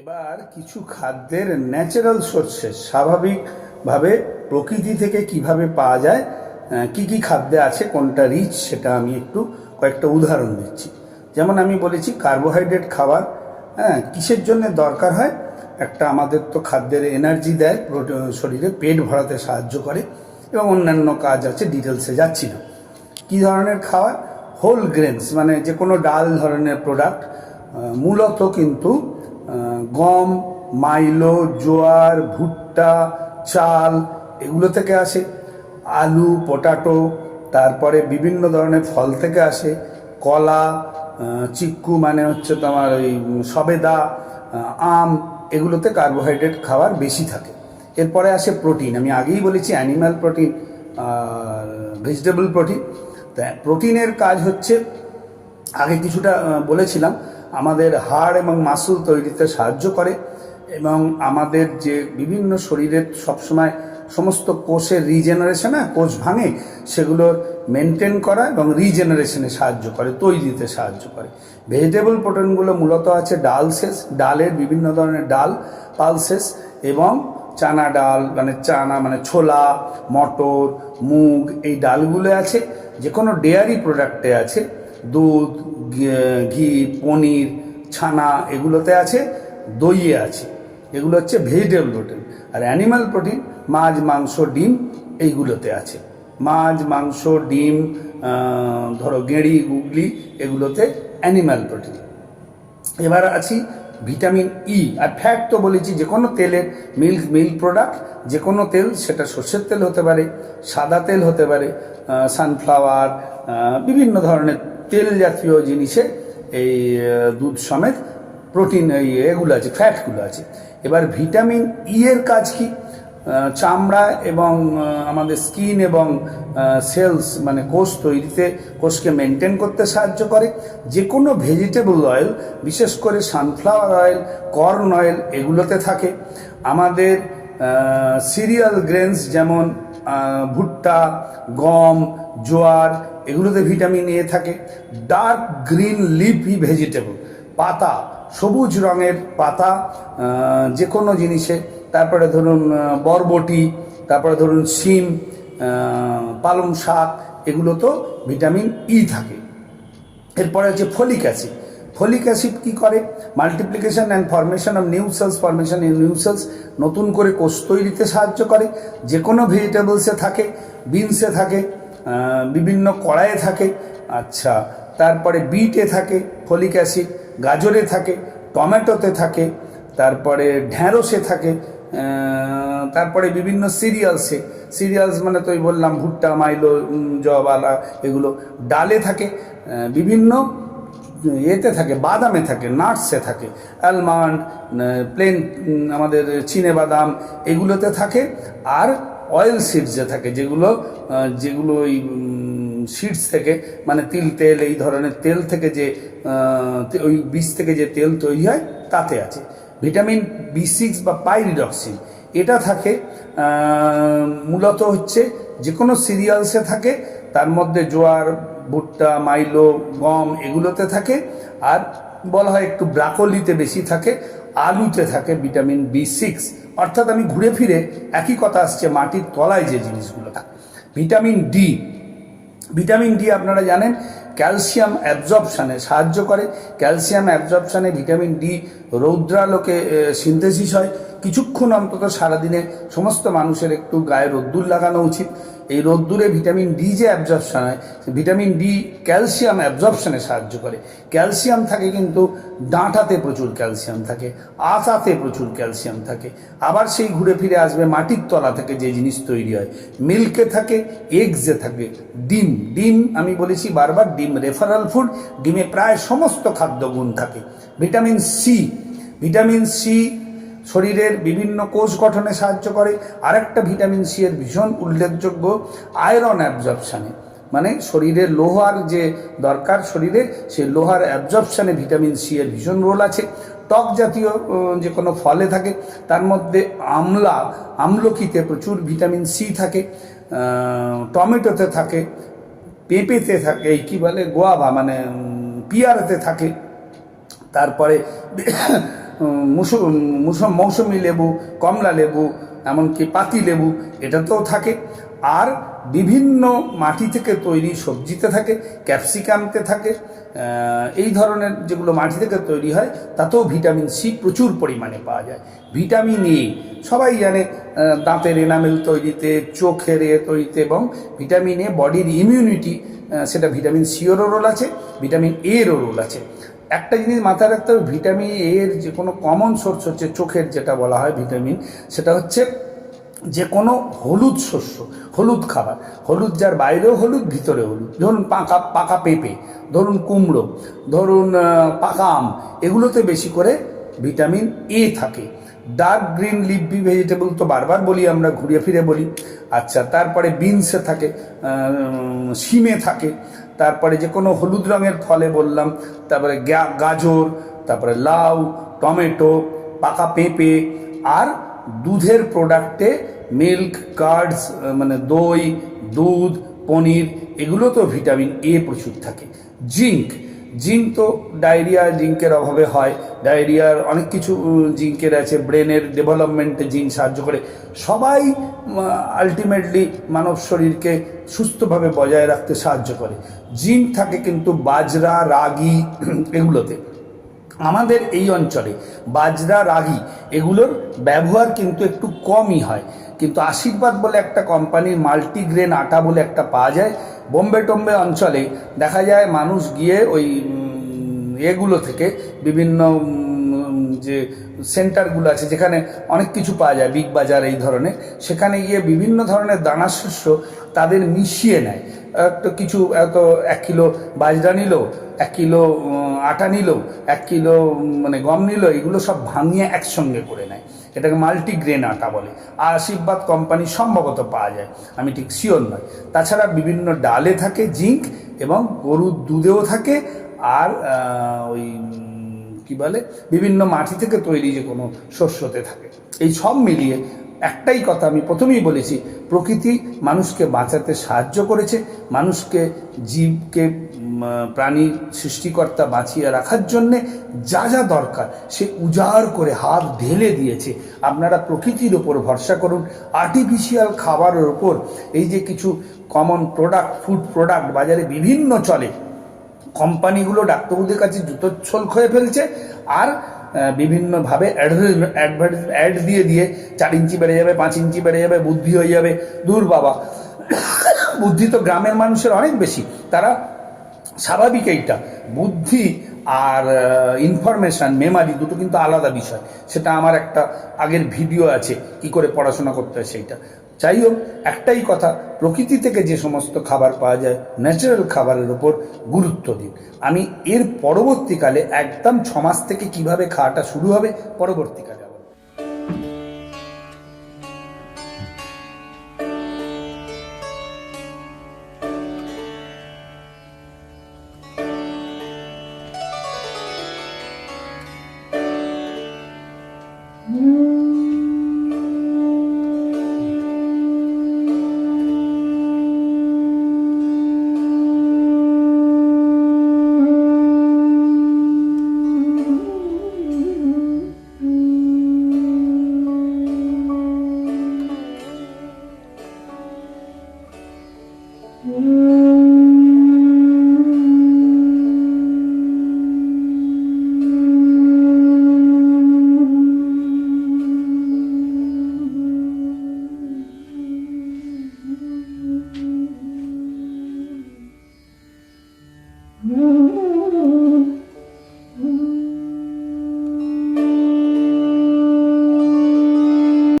এবার কিছু খাদ্যের ন্যাচারাল সোর্সেস স্বাভাবিকভাবে প্রকৃতি থেকে কীভাবে পাওয়া যায় কি কি খাদ্যে আছে, কোনটা রিচ সেটা আমি একটু কয়েকটা উদাহরণ দিচ্ছি। যেমন আমি বলেছি কার্বোহাইড্রেট খাবার হ্যাঁ কিসের জন্য দরকার হয়? একটা আমাদের তো খাদ্যের এনার্জি দেয় শরীরে পেট ভরাতে সাহায্য করে এবং অন্যান্য কাজ আছে ডিটেলসে যাচ্ছি না। কী ধরনের খাবার? হোল গ্রেনস মানে যে কোনো ডাল ধরনের প্রোডাক্ট মূলত কিন্তু গম, মাইলো, জোয়ার, ভুট্টা, চাল, এগুলো থেকে আসে। আলু, পটাটো, তারপরে বিভিন্ন ধরনের ফল থেকে আসে। কলা চিক্কু মানে হচ্ছে তোমার ওই সবেদা আম, এগুলোতে কার্বোহাইড্রেট খাবার বেশি থাকে। এরপরে আসে প্রোটিন আমি আগেই বলেছি অ্যানিম্যাল প্রোটিন ভেজিটেবল প্রোটিন তা প্রোটিনের কাজ হচ্ছে, আগে কিছুটা বলেছিলাম আমাদের হাড় এবং মাসুল তৈরিতে সাহায্য করে এবং আমাদের যে বিভিন্ন শরীরের সবসময় সমস্ত কোষের রিজেনারেশন না কোষ ভাঙে সেগুলোর মেনটেন করা এবং রিজেনারেশনে সাহায্য করে, তৈরিতে সাহায্য করে। ভেজিটেবল প্রোটিনগুলো মূলত আছে ডাল ডালসেস, ডালের বিভিন্ন ধরনের ডাল, পালসেস এবং চানা ডাল মানে চানা মানে ছোলা, মটর, মুগ, এই ডালগুলো আছে যে কোনো ডেয়ারি প্রোডাক্টে আছে দুধ, ঘি- পনির, ছানা এগুলোতে আছে, দইয়ে আছে। এগুলো হচ্ছে ভেজিটেবল প্রোটিন আর অ্যানিম্যাল প্রোটিন মাছ, মাংস, ডিম, এইগুলোতে আছে। মাছ, মাংস, ডিম ধরো গেঁড়ি, গুগলি, এগুলোতে অ্যানিম্যাল প্রোটিন এবার আছি ভিটামিন ই আর ফ্যাট তো বলেছি, যে কোনো তেলের মিল্ক মিল্ক প্রোডাক্ট যে কোনো তেল, সেটা সর্ষের তেল হতে পারে, সাদা তেল হতে পারে সানফ্লাওয়ার বিভিন্ন ধরনের তেল জাতীয় জিনিসে এই দুধ সমেত প্রোটিন, এই, এগুলো আছে, ফ্যাটগুলো আছে। এবার ভিটামিন ই এর কাজ কি? চামড়া এবং আমাদের স্কিন এবং সেলস মানে কোষ তৈরিতে, কোষকে মেনটেন করতে সাহায্য করে। যে কোনো ভেজিটেবল অয়েল, বিশেষ করে সানফ্লাওয়ার অয়েল, কর্ন অয়েল, এগুলোতে থাকে। আমাদের সিরিয়াল গ্রেনস যেমন ভুট্টা, গম, জোয়ার এগুলোতে ভিটামিন এ থাকে। Dark green leafy vegetable. পাতা, সবুজ রঙের পাতা যে কোনো জিনিসে। তারপরে ধরুন বরবটি, তারপরে ধরুন, শিম পালং শাক, এগুলো তো ভিটামিন ই থাকে। এরপরে হচ্ছে ফলিক অ্যাসিড। ফলিক অ্যাসিড কি করে? Multiplication and formation of new cells. Formation in new cells নতুন করে কোষ তৈরিতে সাহায্য করে। যে কোনো ভেজিটেবলসে থাকে, বিনসে থাকে। বিভিন্ন কড়াইয়ে থাকে। আচ্ছা তারপরে বিটে থাকে ফলিক অ্যাসিড গাজরে থাকে টমেটোতে থাকে তারপরে ঢ্যাঁড়সে থাকে তারপরে বিভিন্ন সিরিয়ালসে। সিরিয়ালস মানে তো বললাম ভুট্টা মাইলো উম, জবালা এগুলো ডালে থাকে বিভিন্ন এতে থাকে বাদামে থাকে নাটসে থাকে অ্যালমন্ড প্লেন আমাদের চিনে বাদাম এগুলোতে থাকে। আর অয়েল সিডসে থাকে, যেগুলো যেগুলো ওই সিডস থেকে মানে তিল, তেল, এই ধরনের তেল থেকে যে ওই বীজ থেকে যে তেল তৈরি হয়, তাতে আছে। ভিটামিন বি সিক্স বা পাইরিডক্সিন এটা থাকে মূলত হচ্ছে যে কোনো সিরিয়ালসে থাকে, তার মধ্যে জোয়ার, ভুট্টা, মাইলো, গম, এগুলোতে থাকে, আর বলা হয় একটু ব্রাকলিতে বেশি থাকে আলুতে থাকে ভিটামিন বি সিক্স অর্থাৎ আমি ঘুরে ফিরে একই কথা আসছে, মাটির তলায় যে জিনিসগুলো থাকে। ভিটামিন ডি ভিটামিন ডি আপনারা জানেন, ক্যালসিয়াম অ্যাবজর্পশানে সাহায্য করে। ক্যালসিয়াম অ্যাবজর্পশানে ভিটামিন ডি রৌদ্রালোকে সিনথেসিস হয়। কিছুক্ষণ অন্তত সারাদিনে সমস্ত মানুষের একটু গায়ে রোদ্দুর লাগানো উচিত। এই রোদ্দুরে ভিটামিন ডি যে অ্যাবজর্পশন হয় ভিটামিন ডি ক্যালসিয়াম অ্যাবজর্পশনে সাহায্য করে। ক্যালসিয়াম থাকে কিন্তু ডাঁটাতে প্রচুর ক্যালসিয়াম থাকে আতাতে প্রচুর ক্যালসিয়াম থাকে। আবার সেই ঘুরে ফিরে আসবে মাটির তলা থেকে যে জিনিস তৈরি হয়। মিল্কে থাকে এগসে থাকে, ডিম। ডিম আমি বলেছি বারবার, ডিম রেফারাল ফুড ডিমে প্রায় সমস্ত খাদ্যগুণ থাকে। ভিটামিন সি ভিটামিন সি শরীরের বিভিন্ন কোষ গঠনে সাহায্য করে। আরেকটা ভিটামিন সি এর ভীষণ উল্লেখযোগ্য, আয়রন অ্যাবজর্পশানে। মানে শরীরের লোহার যে দরকার শরীরে সেই লোহার অ্যাবজর্পশানে ভিটামিন সি এর ভীষণ রোল আছে। টক জাতীয় যে কোনো ফলে থাকে, তার মধ্যে আমলা, আমলকিতে প্রচুর ভিটামিন সি থাকে টমেটোতে থাকে, পেঁপেতে থাকে, এই কী বলে, গোয়াভা মানে পিয়ারাতে থাকে। তারপরে মুসম মৌসুমি লেবু, কমলা লেবু, এমনকি পাতি লেবু এটাতেও থাকে। আর বিভিন্ন মাটি থেকে তৈরি সবজিতে থাকে, ক্যাপসিকামতে থাকে এই ধরনের যেগুলো মাটি থেকে তৈরি হয়, তাতেও ভিটামিন সি প্রচুর পরিমাণে পাওয়া যায়। ভিটামিন এ, সবাই জানে দাঁতের এনামেল তৈরিতে, চোখের এ তৈরিতে, এবং ভিটামিন এ, বডির ইমিউনিটি সেটা ভিটামিন সিওরও রোল আছে, ভিটামিন এরও রোল আছে। একটা জিনিস মাথায় রাখতে হবে, ভিটামিন এর যে কোনো কমন সোর্স হচ্ছে চোখের যেটা বলা হয় ভিটামিন, সেটা হচ্ছে যে কোনো হলুদ শস্য, হলুদ খাবার। হলুদ যার বাইরেও হলুদ ভিতরে হলুদ। ধরুন পাকা পাকা পেঁপে, ধরুন কুমড়ো, ধরুন পাকা আম, এগুলোতে বেশি করে ভিটামিন এ থাকে। ডার্ক গ্রিন লিফি ভেজিটেবল তো বারবার বলি, আমরা ঘুরিয়ে ফিরে বলি। আচ্ছা তারপরে বিনসে থাকে শিমে থাকে। তারপরে যে কোনো হলুদ রঙের ফলে বললাম, তারপরে গাজর, তারপরে লাউ, টমেটো, পাকা পেঁপে, আর দুধের প্রোডাক্টে মিল্ক কার্ডস মানে দই, দুধ, পনির, এগুলো তো ভিটামিন এ প্রচুর থাকে। জিঙ্ক জিঙ্ক তো ডায়রিয়া জিঙ্কের অভাবে হয়। ডায়রিয়ার অনেক কিছু জিঙ্কের আছে, ব্রেনের ডেভেলপমেন্টে জিঙ্ক সাহায্য করে। সবাই আলটিমেটলি মানব শরীরকে সুস্থভাবে বজায় রাখতে সাহায্য করে। জিঙ্ক থাকে কিন্তু বাজরা, রাগি এগুলোতে। আমাদের এই অঞ্চলে বাজরা, রাগি এগুলোর ব্যবহার কিন্তু একটু কমই হয়। কিন্তু আশীর্বাদ বলে একটা কোম্পানির মাল্টিগ্রেন আটা বলে একটা পাওয়া যায়। বোম্বে টোম্বে অঞ্চলে দেখা যায় মানুষ গিয়ে ওই এগুলো থেকে বিভিন্ন যে সেন্টারগুলো আছে যেখানে অনেক কিছু পাওয়া যায়, বিগ বাজার এই ধরনের, সেখানে গিয়ে বিভিন্ন ধরনের দানাশস্য তাদের মিশিয়ে নেয়। কিছু এত এক কিলো বাজরা নিল, এক কিলো আটা নিল, এক কিলো মানে গম নিল, এগুলো সব ভাঙিয়ে একসঙ্গে করে নেয়। এটাকে মাল্টিগ্রেন আটা বলে। আর আশীর্বাদ কোম্পানি সম্ভবত পাওয়া যায়, আমি ঠিক শিওর নয়। তাছাড়া বিভিন্ন ডালে থাকে জিঙ্ক এবং গরুর দুধেও থাকে, আর ওই কি বলে, বিভিন্ন মাটি থেকে তৈরি যে কোনো শস্যতে থাকে। এই সব মিলিয়ে একটাই কথা আমি প্রথমেই বলেছি, প্রকৃতি মানুষকে বাঁচাতে সাহায্য করেছে, মানুষকে জীবকে প্রাণী সৃষ্টিকর্তা বাঁচিয়ে রাখার জন্যে যা যা দরকার সে উজাড় করে হাত ঢেলে দিয়েছে। আপনারা প্রকৃতির ওপর ভরসা করুন। আর্টিফিশিয়াল খাবারের ওপর এই যে কিছু কমন প্রোডাক্ট ফুড প্রোডাক্ট বাজারে বিভিন্ন চলে, কোম্পানিগুলো ডাক্তারবাবুদের কাছে জুতোর ছোল খেয়ে ফেলছে, আর বিভিন্নভাবে অ্যাড দিয়ে দিয়ে চার ইঞ্চি বেড়ে যাবে, পাঁচ ইঞ্চি বেড়ে যাবে, বুদ্ধি হয়ে যাবে। দূর বাবা। বুদ্ধি তো গ্রামের মানুষের অনেক বেশি। তারা স্বাভাবিক এইটা। বুদ্ধি আর ইনফরমেশন মেমারি দুটো কিন্তু আলাদা বিষয়। সেটা আমার একটা আগের ভিডিও আছে, কি করে পড়াশোনা করতে হয় সেইটা। যাই হোক, একটাই কথা, প্রকৃতি থেকে যে সমস্ত খাবার পাওয়া যায় ন্যাচারাল খাবারের উপর গুরুত্ব দিন। আমি এর পরবর্তীকালে একদম ছমাস থেকে কীভাবে খাওয়াটা শুরু হবে, পরবর্তীকালে